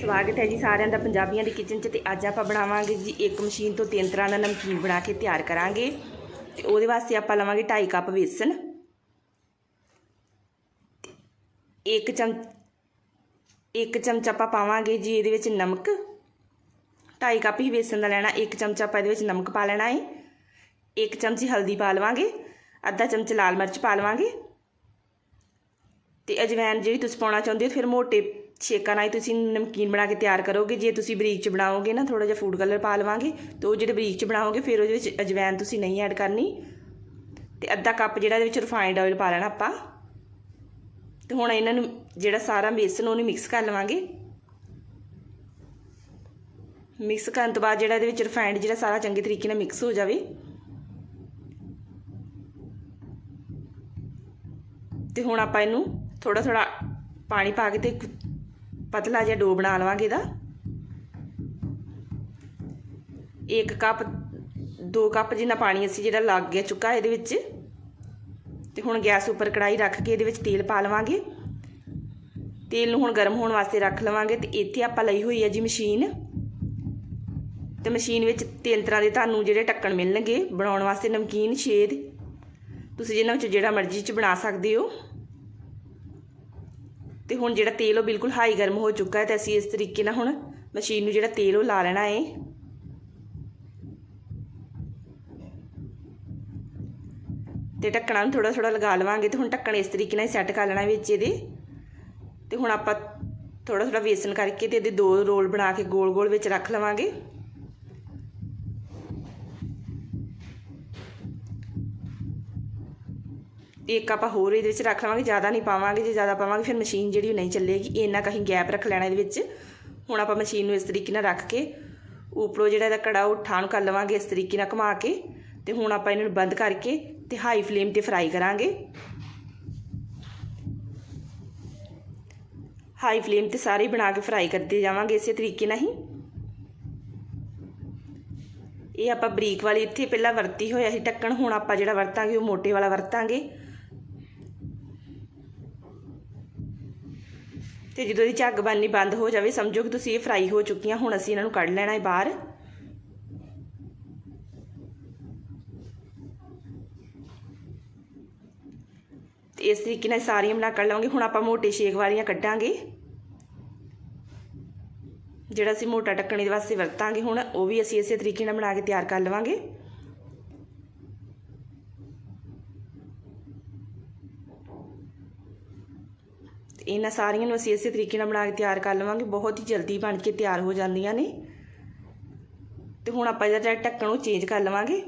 ਸਵਾਗਤ ਹੈ ਜੀ ਸਾਰਿਆਂ ਦਾ ਪੰਜਾਬੀਆਂ ਦੀ ਕਿਚਨ 'ਚ ਤੇ ਅੱਜ ਆਪਾਂ ਬਣਾਵਾਂਗੇ ਜੀ ਇੱਕ ਮਸ਼ੀਨ ਤੋਂ ਤਿੰਨ ਤਰ੍ਹਾਂ ਦਾ ਨਮਕੀਨ ਬਣਾ ਕੇ ਤਿਆਰ ਕਰਾਂਗੇ। ਤੇ ਉਹਦੇ ਵਾਸਤੇ ਆਪਾਂ ਲਵਾਂਗੇ 2.5 ਕੱਪ ਵੇਸਣ। ਇੱਕ ਚਮਚ ਇੱਕ ਚਮਚਾ ਆਪਾਂ ਪਾਵਾਂਗੇ ਜੀ ਇਹਦੇ ਵਿੱਚ ਨਮਕ। 2.5 ਕੱਪ ਹੀ ਵੇਸਣ ਦਾ ਲੈਣਾ, ਇੱਕ ਚਮਚਾ ਆਪਾਂ ਇਹਦੇ ਵਿੱਚ ਨਮਕ ਪਾ ਲੈਣਾ ਹੈ ਇੱਕ ਚਮਚੀ ਹਲਦੀ ਪਾ ਲਵਾਂਗੇ, ਅੱਧਾ ਚਮਚ ਲਾਲ ਮਿਰਚ ਪਾ ਲਵਾਂਗੇ। ਤੇ ਅਜਵਾਇਣ ਜਿਹੜੀ ਤੁਸੀਂ ਪਾਉਣਾ ਚਾਹੁੰਦੇ ਹੋ, ਫਿਰ ਮੋਟੇ ਛੇਕਾਂ ਨਾਲ ਹੀ ਤੁਸੀਂ ਨਮਕੀਨ ਬਣਾ ਕੇ ਤਿਆਰ ਕਰੋਗੇ। ਜੇ ਤੁਸੀਂ ਬਰੀਕ ਚ ਬਣਾਓਗੇ ਨਾ ਥੋੜਾ ਜਿਹਾ ਫੂਡ ਕਲਰ ਪਾ ਲਵਾਂਗੇ, ਤੇ ਉਹ ਜਿਹੜੇ ਬਰੀਕ ਚ ਬਣਾਓਗੇ, ਫਿਰ ਉਹਦੇ ਵਿੱਚ ਅਜਵਾਇਣ ਤੁਸੀਂ ਨਹੀਂ ਐਡ ਕਰਨੀ। ਤੇ ਅੱਧਾ ਕੱਪ ਜਿਹੜਾ ਇਹਦੇ ਵਿੱਚ ਰਿਫਾਈਨਡ ਆਇਲ ਪਾ ਲੈਣਾ ਆਪਾਂ। ਤੇ ਹੁਣ ਇਹਨਾਂ ਨੂੰ ਜਿਹੜਾ ਸਾਰਾ ਬੇਸਨ, ਉਹਨੂੰ ਮਿਕਸ ਕਰ ਲਵਾਂਗੇ। ਮਿਕਸ ਕਰਨ ਤੋਂ ਬਾਅਦ ਜਿਹੜਾ ਇਹਦੇ ਵਿੱਚ ਰਿਫਾਈਨਡ ਜਿਹੜਾ ਸਾਰਾ ਚੰਗੇ ਤਰੀਕੇ ਨਾਲ ਮਿਕਸ ਹੋ ਜਾਵੇ। ਤੇ ਹੁਣ ਆਪਾਂ ਇਹਨੂੰ ਥੋੜਾ ਥੋੜਾ ਪਾਣੀ ਪਾ ਕੇ ਤੇ ਪਤਲਾ ਜਿਹਾ ਡੋ ਬਣਾ ਲਵਾਂਗੇ ਇਹਦਾ। ਇੱਕ ਕੱਪ, ਦੋ ਕੱਪ ਜਿੰਨਾ ਪਾਣੀ ਅਸੀਂ ਜਿਹੜਾ ਲੱਗ ਗਿਆ ਚੁੱਕਾ ਇਹਦੇ ਵਿੱਚ, ਤੇ ਹੁਣ ਗੈਸ ਉੱਪਰ ਕੜਾਈ ਰੱਖ ਕੇ ਇਹਦੇ ਵਿੱਚ ਤੇਲ ਪਾ ਲਵਾਂਗੇ। ਤੇਲ ਨੂੰ ਹੁਣ ਗਰਮ ਹੋਣ ਵਾਸਤੇ ਰੱਖ ਲਵਾਂਗੇ ਤੇ ਇੱਥੇ ਆਪਾਂ ਲਈ ਹੋਈ ਹੈ ਜੀ ਮਸ਼ੀਨ। ਤੇ ਮਸ਼ੀਨ ਵਿੱਚ ਤਿੰਨ ਤਰ੍ਹਾਂ ਦੇ ਤੁਹਾਨੂੰ ਜਿਹੜੇ ਢੱਕਣ ਮਿਲਣਗੇ, ਬਣਾਉਣ ਵਾਸਤੇ ਨਮਕੀਨ, ਸ਼ੇਦ। ਤੁਸੀਂ ਜਿਹਨਾਂ ਵਿੱਚ ਜਿਹੜਾ ਮਰਜ਼ੀ ਚ ਬਣਾ ਸਕਦੇ ਹੋ। ਤੇ ਹੁਣ ਜਿਹੜਾ ਤੇਲ ਉਹ ਬਿਲਕੁਲ ਹਾਈ ਗਰਮ ਹੋ ਚੁੱਕਾ ਹੈ ਤੇ ਅਸੀਂ ਇਸ ਤਰੀਕੇ ਨਾਲ ਹੁਣ ਮਸ਼ੀਨ ਨੂੰ ਜਿਹੜਾ ਤੇਲ ਉਹ ਲਾ ਲੈਣਾ ਹੈ ਤੇ ਢੱਕਣਾ ਨੂੰ ਥੋੜਾ ਥੋੜਾ ਲਗਾ ਲਵਾਂਗੇ ਤੇ ਹੁਣ ਢੱਕਣ ਇਸ ਤਰੀਕੇ ਨਾਲ ਸੈੱਟ ਕਰ ਲੈਣਾ ਵਿੱਚ ਇਹਦੇ। ਤੇ ਹੁਣ ਆਪਾਂ ਥੋੜਾ ਥੋੜਾ ਵੇਸਣ ਕਰਕੇ ਤੇ ਇਹਦੇ ਦੋ ਰੋਲ ਬਣਾ ਕੇ ਗੋਲ ਗੋਲ ਵਿੱਚ ਰੱਖ ਲਵਾਂਗੇ। ਇੱਕ ਆਪਾਂ ਹੋਰ ਇਹਦੇ ਵਿੱਚ ਰੱਖ ਲਵਾਂਗੇ, ਜ਼ਿਆਦਾ ਨਹੀਂ ਪਾਵਾਂਗੇ, ਜੇ ਜ਼ਿਆਦਾ ਪਾਵਾਂਗੇ ਫਿਰ ਮਸ਼ੀਨ ਜਿਹੜੀ ਉਹ ਨਹੀਂ ਚੱਲੇਗੀ। ਇੰਨਾ ਕਹੀਂ ਗੈਪ ਰੱਖ ਲੈਣਾ ਇਹਦੇ ਵਿੱਚ। ਹੁਣ ਆਪਾਂ ਮਸ਼ੀਨ ਨੂੰ ਇਸ ਤਰੀਕੇ ਨਾਲ ਰੱਖ ਕੇ ਉੱਪਰੋਂ ਜਿਹੜਾ ਇਹਦਾ ਕੜਾ ਉਹ ਠਾਣ ਕਰ ਲਵਾਂਗੇ ਇਸ ਤਰੀਕੇ ਨਾਲ ਘੁਮਾ ਕੇ ਤੇ ਹੁਣ ਆਪਾਂ ਇਹਨਾਂ ਨੂੰ ਬੰਦ ਕਰਕੇ ਤੇ ਹਾਈ ਫਲੇਮ ਤੇ ਫਰਾਈ ਕਰਾਂਗੇ। ਹਾਈ ਫਲੇਮ ਤੇ ਸਾਰੇ ਬਣਾ ਕੇ ਫਰਾਈ ਕਰਦੇ ਜਾਵਾਂਗੇ ਇਸੇ ਤਰੀਕੇ ਨਾਲ ਹੀ। ਇਹ ਆਪਾਂ ਬਰੀਕ ਵਾਲੀ ਇੱਥੇ ਪਹਿਲਾਂ ਵਰਤੀ ਹੋਇਆ ਸੀ ਢੱਕਣ, ਹੁਣ ਆਪਾਂ ਜਿਹੜਾ ਵਰਤਾਂਗੇ ਉਹ ਮੋਟੇ ਵਾਲਾ ਵਰਤਾਂਗੇ। ਤੇ ਜਦੋਂ ਇਹਦੀ ਝੱਗ ਬਣਨੀ ਬੰਦ ਹੋ ਜਾਵੇ, ਸਮਝੋ ਕਿ ਤੁਸੀਂ ਇਹ ਫਰਾਈ ਹੋ ਚੁੱਕੀਆਂ, ਹੁਣ ਅਸੀਂ ਇਹਨਾਂ ਨੂੰ ਕੱਢ ਲੈਣਾ ਹੈ ਬਾਹਰ। ਤੇ ਇਸ ਤਰੀਕੇ ਨਾਲ ਸਾਰੀਆਂ ਬਣਾ ਕੱਢ ਲਵਾਂਗੇ ਹੁਣ ਆਪਾਂ ਮੋਟੇ ਸ਼ੇਕ ਵਾਲੀਆਂ ਕੱਢਾਂਗੇ। ਜਿਹੜਾ ਅਸੀਂ ਮੋਟਾ ਢੱਕਣੇ ਦੇ ਵਾਸਤੇ ਵਰਤਾਂਗੇ ਹੁਣ, ਉਹ ਵੀ ਅਸੀਂ ਇਸੇ ਤਰੀਕੇ ਨਾਲ ਬਣਾ ਕੇ ਤਿਆਰ ਕਰ ਲਵਾਂਗੇ। ਇਹਨਾਂ ਸਾਰੀਆਂ ਨੂੰ ਅਸੀਂ ਇਸੇ ਤਰੀਕੇ ਨਾਲ ਬਣਾ ਕੇ ਤਿਆਰ ਕਰ ਲਵਾਂਗੇ। ਬਹੁਤ ਹੀ ਜਲਦੀ ਬਣ ਕੇ ਤਿਆਰ ਹੋ ਜਾਂਦੀਆਂ ਨੇ। ਤੇ ਹੁਣ ਆਪਾਂ ਜਿਹੜਾ ਢੱਕਣ ਨੂੰ ਚੇਂਜ ਕਰ ਲਵਾਂਗੇ।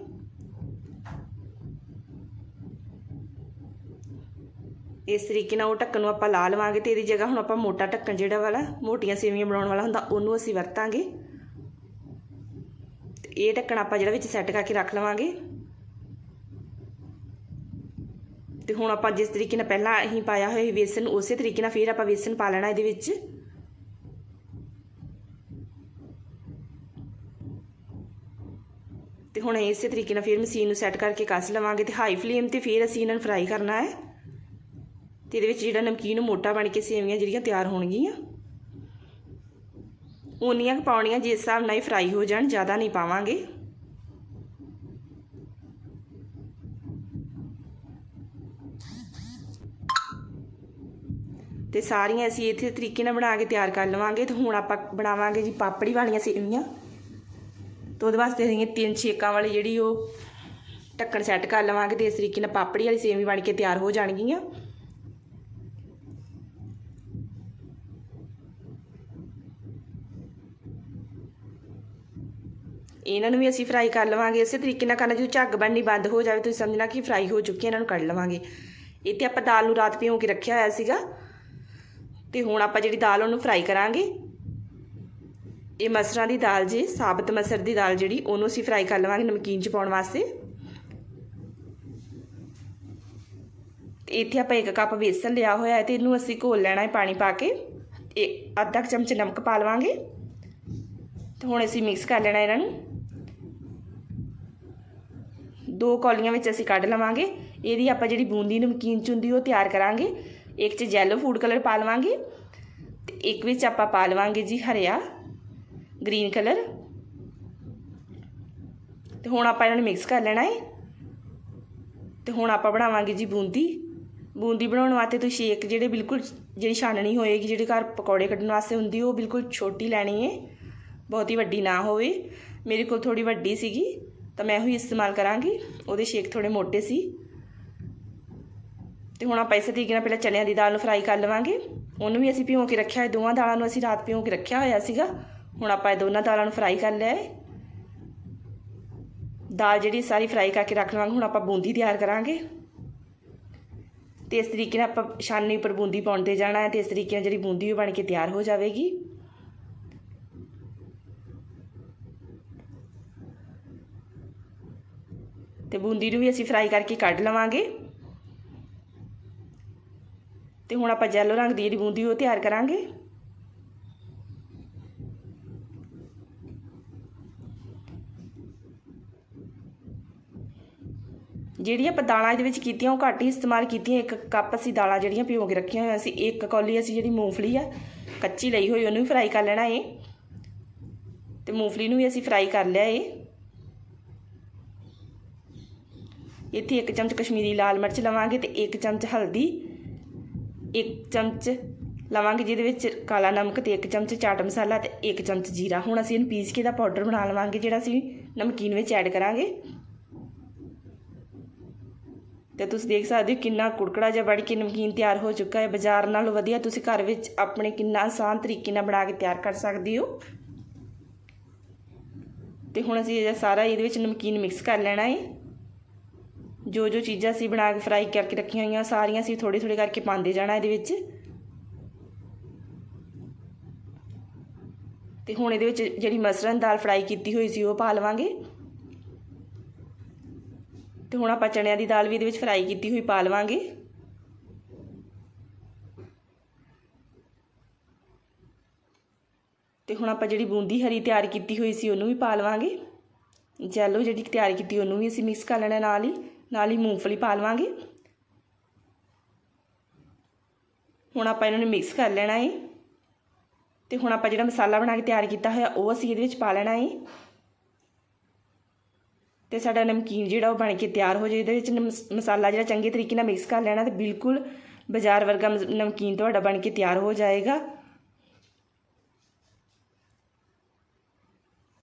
ਇਸ ਤਰੀਕੇ ਨਾਲ ਉਹ ਢੱਕਣ ਨੂੰ ਆਪਾਂ ਲਾ ਲਵਾਂਗੇ ਤੇ ਇਹਦੀ ਜਗ੍ਹਾ ਹੁਣ ਆਪਾਂ ਮੋਟਾ ਢੱਕਣ ਜਿਹੜਾ ਵਾਲਾ, ਮੋਟੀਆਂ ਸੇਵੀਆਂ ਬਣਾਉਣ ਵਾਲਾ ਹੁੰਦਾ, ਉਹਨੂੰ ਅਸੀਂ ਵਰਤਾਂਗੇ। ਤੇ ਇਹ ਢੱਕਣ ਆਪਾਂ ਜਿਹੜਾ ਵਿੱਚ ਸੈੱਟ ਕਰਕੇ ਰੱਖ ਲਵਾਂਗੇ। ਤੇ ਹੁਣ ਆਪਾਂ ਜਿਸ ਤਰੀਕੇ ਨਾਲ ਪਹਿਲਾਂ ਅਸੀਂ ਪਾਇਆ ਹੋਇਆ ਵੇਸਨ ਉਸੇ ਤਰੀਕੇ ਨਾਲ ਫਿਰ ਆਪਾਂ ਵੇਸਨ ਪਾ ਲੈਣਾ ਇਹਦੇ ਵਿੱਚ। ਤੇ ਹੁਣ ਇਸੇ ਤਰੀਕੇ ਨਾਲ ਫਿਰ ਮਸ਼ੀਨ ਨੂੰ ਸੈੱਟ ਕਰਕੇ ਕੱਸ ਲਵਾਂਗੇ ਤੇ ਹਾਈ ਫਲੇਮ ਤੇ ਫਿਰ ਅਸੀਂ ਇਹਨਾਂ ਨੂੰ ਫਰਾਈ ਕਰਨਾ ਹੈ। ਤੇ ਇਹਦੇ ਵਿੱਚ ਜਿਹੜਾ ਨਮਕੀਨ ਮੋਟਾ ਬਣ ਕੇ ਸੇਵੀਆਂ ਜਿਹੜੀਆਂ ਤਿਆਰ ਹੋਣਗੀਆਂ, ਉਨੀਆਂ ਪਾਉਣੀਆਂ ਜਿਸ ਹਿਸਾਬ ਨਾਲ ਹੀ ਫਰਾਈ ਹੋ ਜਾਣ, ਜ਼ਿਆਦਾ ਨਹੀਂ ਪਾਵਾਂਗੇ। ਤੇ ਸਾਰੀਆਂ ਅਸੀਂ ਇਥੇ ਤਰੀਕੇ ਨਾਲ ਬਣਾ ਕੇ ਤਿਆਰ ਕਰ ਲਵਾਂਗੇ ਤੇ ਹੁਣ ਆਪਾਂ ਬਣਾਵਾਂਗੇ ਜੀ ਪਾਪੜੀ ਵਾਲੀਆਂ ਸੇਵੀਆਂ। ਤੇ ਉਹਦੇ ਵਾਸਤੇ ਅਸੀਂ ਤਿੰਨ ਛੇਕਾਂ ਵਾਲੀ ਜਿਹੜੀ ਉਹ ਢੱਕਣ ਸੈੱਟ ਕਰ ਲਵਾਂਗੇ ਤੇ ਇਸ ਤਰੀਕੇ ਨਾਲ ਪਾਪੜੀ ਵਾਲੀ ਸੇਵੀ ਬਣ ਕੇ ਤਿਆਰ ਹੋ ਜਾਣਗੀਆਂ। ਇਹਨਾਂ ਨੂੰ ਵੀ ਅਸੀਂ ਫਰਾਈ ਕਰ ਲਵਾਂਗੇ। ਇਸੇ ਤਰੀਕੇ ਨਾਲ ਕਰਨਾ, ਜਦੋਂ ਝੱਗ ਬਣਨੀ ਬੰਦ ਹੋ ਜਾਵੇ, ਤੁਸੀਂ ਸਮਝਣਾ ਕਿ ਫਰਾਈ ਹੋ ਚੁੱਕੀ ਇਹਨਾਂ ਨੂੰ ਕੱਢ ਲਵਾਂਗੇ। ਇੱਥੇ ਆਪਾਂ ਦਾਲ ਨੂੰ ਰਾਤ ਭਿਓ ਕੇ ਰੱਖਿਆ ਹੋਇਆ ਸੀਗਾ। ਤੇ ਹੁਣ ਆਪਾਂ ਜਿਹੜੀ ਦਾਲ ਉਹਨੂੰ ਫਰਾਈ ਕਰਾਂਗੇ। ਇਹ ਮਸਰਾਂ ਦੀ ਦਾਲ ਜੀ, ਸਾਬਤ ਮਸਰ ਦੀ ਦਾਲ ਜਿਹੜੀ, ਉਹਨੂੰ ਅਸੀਂ ਫਰਾਈ ਕਰ ਲਵਾਂਗੇ ਨਮਕੀਨ ਚ ਪਾਉਣ ਵਾਸਤੇ। ਤੇ ਇੱਥੇ ਆਪਾਂ ਇੱਕ ਕੱਪ ਬੇਸਨ ਲਿਆ ਹੋਇਆ ਹੈ ਤੇ ਇਹਨੂੰ ਅਸੀਂ ਘੋਲ ਲੈਣਾ ਹੈ ਪਾਣੀ ਪਾ ਕੇ। ਇੱਕ ਅੱਧਾ ਚਮਚ ਨਮਕ ਪਾ ਲਵਾਂਗੇ। ਤੇ ਹੁਣ ਅਸੀਂ ਮਿਕਸ ਕਰ ਲੈਣਾ ਇਹਨਾਂ ਨੂੰ। ਦੋ ਕੌਲੀਆਂ ਵਿੱਚ ਅਸੀਂ ਕੱਢ ਲਵਾਂਗੇ। ਇਹਦੀ ਆਪਾਂ ਜਿਹੜੀ ਬੂੰਦੀ ਨਮਕੀਨ ਚ ਹੁੰਦੀ, ਉਹ ਤਿਆਰ ਕਰਾਂਗੇ। ਇੱਕ ਚ ਜੈਲੋ ਫੂਡ ਕਲਰ ਪਾ ਲਵਾਂਗੇ, ਤੇ ਇੱਕ ਵਿੱਚ ਆਪਾਂ ਪਾ ਲਵਾਂਗੇ ਜੀ ਹਰਿਆ ਗ੍ਰੀਨ ਕਲਰ ਤੇ ਹੁਣ ਆਪਾਂ ਇਹਨਾਂ ਨੂੰ ਮਿਕਸ ਕਰ ਲੈਣਾ ਹੈ ਤੇ ਹੁਣ ਆਪਾਂ ਬਣਾਵਾਂਗੇ ਜੀ ਬੂੰਦੀ। ਬੂੰਦੀ ਬਣਾਉਣ ਵਾਸਤੇ ਤੁਸੀਂ ਸ਼ੇਕ ਜਿਹੜੇ ਬਿਲਕੁਲ ਜਿਹੜੀ ਛਾਨਣੀ ਹੋਏਗੀ, ਜਿਹੜੇ ਘਰ ਪਕੌੜੇ ਕੱਢਣ ਵਾਸਤੇ ਹੁੰਦੀ, ਉਹ ਬਿਲਕੁਲ ਛੋਟੀ ਲੈਣੀ ਹੈ ਬਹੁਤੀ ਵੱਡੀ ਨਾ ਹੋਵੇ। ਮੇਰੇ ਕੋਲ ਥੋੜੀ ਵੱਡੀ ਸੀਗੀ, ਤਾਂ ਮੈਂ ਉਹੀ ਇਸਤੇਮਾਲ ਕਰਾਂਗੀ। ਉਹਦੇ ਸ਼ੇਕ ਥੋੜੇ ਮੋਟੇ ਸੀ। ਤੇ ਹੁਣ ਆਪਾਂ ਇਸੇ ਤਰੀਕੇ ਨਾਲ ਪਹਿਲਾਂ ਚਨਿਆਂ ਦੀ ਦਾਲ ਨੂੰ ਫਰਾਈ ਕਰ ਲਵਾਂਗੇ। ਉਹਨੂੰ ਵੀ ਅਸੀਂ ਭਿਉਂ ਕੇ ਰੱਖਿਆ ਹੈ ਦੋਵਾਂ ਦਾਲਾਂ ਨੂੰ ਅਸੀਂ ਰਾਤ ਭਿਉਂ ਕੇ ਰੱਖਿਆ ਹੋਇਆ ਸੀਗਾ। ਹੁਣ ਆਪਾਂ ਇਹ ਦੋਨਾਂ ਦਾਲਾਂ ਨੂੰ ਫਰਾਈ ਕਰ ਲਿਆ ਹੈ। ਦਾਲ ਜਿਹੜੀ ਸਾਰੀ ਫਰਾਈ ਕਰਕੇ ਰੱਖ ਲਵਾਂਗੇ, ਹੁਣ ਆਪਾਂ ਬੂੰਦੀ ਤਿਆਰ ਕਰਾਂਗੇ। ਤੇ ਇਸ ਤਰੀਕੇ ਨਾਲ ਆਪਾਂ ਛਾਨਣੀ ਉੱਪਰ ਬੂੰਦੀ ਪਾਉਂਦੇ ਜਾਣਾ ਹੈ ਤੇ ਇਸ ਤਰੀਕੇ ਨਾਲ ਜਿਹੜੀ ਬੂੰਦੀ ਉਹ ਬਣ ਕੇ ਤਿਆਰ ਹੋ ਜਾਵੇਗੀ। ਤੇ ਬੂੰਦੀ ਨੂੰ ਵੀ ਅਸੀਂ ਫਰਾਈ ਕਰਕੇ ਕੱਢ ਲਵਾਂਗੇ। ਤੇ ਹੁਣ ਆਪਾਂ ਜੈਲੋ ਰੰਗ ਦੀ ਜਿਹੜੀ ਬੂੰਦੀ ਉਹ ਤਿਆਰ ਕਰਾਂਗੇ। ਜਿਹੜੀਆਂ ਆਪਾਂ ਦਾਲਾਂ ਇਹਦੇ ਵਿੱਚ ਕੀਤੀਆਂ, ਉਹ ਘੱਟ ਹੀ ਇਸਤੇਮਾਲ ਕੀਤੀਆਂ। ਇੱਕ ਕੱਪ ਅਸੀਂ ਦਾਲਾਂ ਜਿਹੜੀਆਂ ਭਿਓ ਕੇ ਰੱਖੀਆਂ ਹੋਈਆਂ ਸੀ, ਇੱਕ ਕੌਲੀ ਅਸੀਂ ਜਿਹੜੀ ਮੂੰਗਫਲੀ ਆ, ਕੱਚੀ ਲਈ ਹੋਈ, ਉਹਨੂੰ ਵੀ ਫਰਾਈ ਕਰ ਲੈਣਾ ਏ। ਤੇ ਮੂੰਗਫਲੀ ਨੂੰ ਵੀ ਅਸੀਂ ਫਰਾਈ ਕਰ ਲਿਆ ਏ। ਇੱਥੇ ਇੱਕ ਚਮਚ ਕਸ਼ਮੀਰੀ ਲਾਲ ਮਿਰਚ ਲਵਾਂਗੇ ਤੇ ਇੱਕ ਚਮਚ ਹਲਦੀ ਇੱਕ ਚਮਚ ਲਵਾਂਗੇ, ਜਿਹਦੇ ਵਿੱਚ ਕਾਲਾ ਨਮਕ ਤੇ ਇੱਕ ਚਮਚ ਚਾਟ ਮਸਾਲਾ ਤੇ ਇੱਕ ਚਮਚ ਜੀਰਾ। ਹੁਣ ਅਸੀਂ ਇਹਨੂੰ ਪੀਸ ਕੇ ਦਾ ਪਾਊਡਰ ਬਣਾ ਲਵਾਂਗੇ, ਜਿਹੜਾ ਅਸੀਂ ਨਮਕੀਨ ਵਿੱਚ ਐਡ ਕਰਾਂਗੇ। ਤੇ ਤੁਸੀਂ ਦੇਖ ਸਕਦੇ ਹੋ ਕਿੰਨਾ ਕੁੜਕੜਾ ਜਿਹਾ ਬਣ ਕੇ ਨਮਕੀਨ ਤਿਆਰ ਹੋ ਚੁੱਕਾ ਹੈ। ਬਾਜ਼ਾਰ ਨਾਲੋਂ ਵਧੀਆ ਤੁਸੀਂ ਘਰ ਵਿੱਚ ਆਪਣੇ ਕਿੰਨਾ ਆਸਾਨ ਤਰੀਕੇ ਨਾਲ ਬਣਾ ਕੇ ਤਿਆਰ ਕਰ ਸਕਦੇ ਹੋ। ਤੇ ਹੁਣ ਅਸੀਂ ਇਹ ਸਾਰਾ ਇਹਦੇ ਵਿੱਚ ਨਮਕੀਨ ਮਿਕਸ ਕਰ ਲੈਣਾ ਹੈ। ਜੋ ਜੋ ਚੀਜ਼ਾਂ ਅਸੀਂ ਬਣਾ ਕੇ ਫਰਾਈ ਕਰਕੇ ਰੱਖੀਆਂ ਹੋਈਆਂ, ਸਾਰੀਆਂ ਅਸੀਂ ਥੋੜੀ ਥੋੜੀ ਕਰਕੇ ਪਾਉਂਦੇ ਜਾਣਾ ਇਹਦੇ ਵਿੱਚ। ਤੇ ਹੁਣ ਇਹਦੇ ਵਿੱਚ ਜਿਹੜੀ ਮਸਰਨ ਦਾਲ ਫਰਾਈ ਕੀਤੀ ਹੋਈ ਸੀ, ਉਹ ਪਾ ਲਵਾਂਗੇ। ਤੇ ਹੁਣ ਆਪਾਂ ਚਣਿਆਂ ਦੀ ਦਾਲ ਵੀ ਇਹਦੇ ਵਿੱਚ ਫਰਾਈ ਕੀਤੀ ਹੋਈ ਪਾ ਲਵਾਂਗੇ। ਤੇ ਹੁਣ ਆਪਾਂ ਜਿਹੜੀ ਬੂੰਦੀ ਹਰੀ ਤਿਆਰ ਕੀਤੀ ਹੋਈ ਸੀ, ਉਹਨੂੰ ਵੀ ਪਾ ਲਵਾਂਗੇ। ਜੈਲੋ ਜਿਹੜੀ ਤਿਆਰ ਕੀਤੀ, ਉਹਨੂੰ ਵੀ ਅਸੀਂ ਮਿਕਸ ਕਰ ਲੈਣਾ ਨਾਲ ਹੀ। ਨਾਲ ਹੀ ਮੂੰਗਫਲੀ ਪਾ ਲਵਾਂਗੇ। ਹੁਣ ਆਪਾਂ ਇਹਨਾਂ ਨੂੰ ਮਿਕਸ ਕਰ ਲੈਣਾ ਹੈ ਤੇ ਹੁਣ ਆਪਾਂ ਜਿਹੜਾ ਮਸਾਲਾ ਬਣਾ ਕੇ ਤਿਆਰ ਕੀਤਾ ਹੋਇਆ, ਉਹ ਅਸੀਂ ਇਹਦੇ ਵਿੱਚ ਪਾ ਲੈਣਾ ਹੈ ਤੇ ਸਾਡਾ ਨਮਕੀਨ ਜਿਹੜਾ ਉਹ ਬਣ ਕੇ ਤਿਆਰ ਹੋ ਜਾਏ, ਇਹਦੇ ਵਿੱਚ ਨਮਸ- ਮਸਾਲਾ ਜਿਹੜਾ ਚੰਗੇ ਤਰੀਕੇ ਨਾਲ ਮਿਕਸ ਕਰ ਲੈਣਾ ਤੇ ਬਿਲਕੁਲ ਬਾਜ਼ਾਰ ਵਰਗਾ ਮਸ- ਨਮਕੀਨ ਤੁਹਾਡਾ ਬਣ ਕੇ ਤਿਆਰ ਹੋ ਜਾਏਗਾ।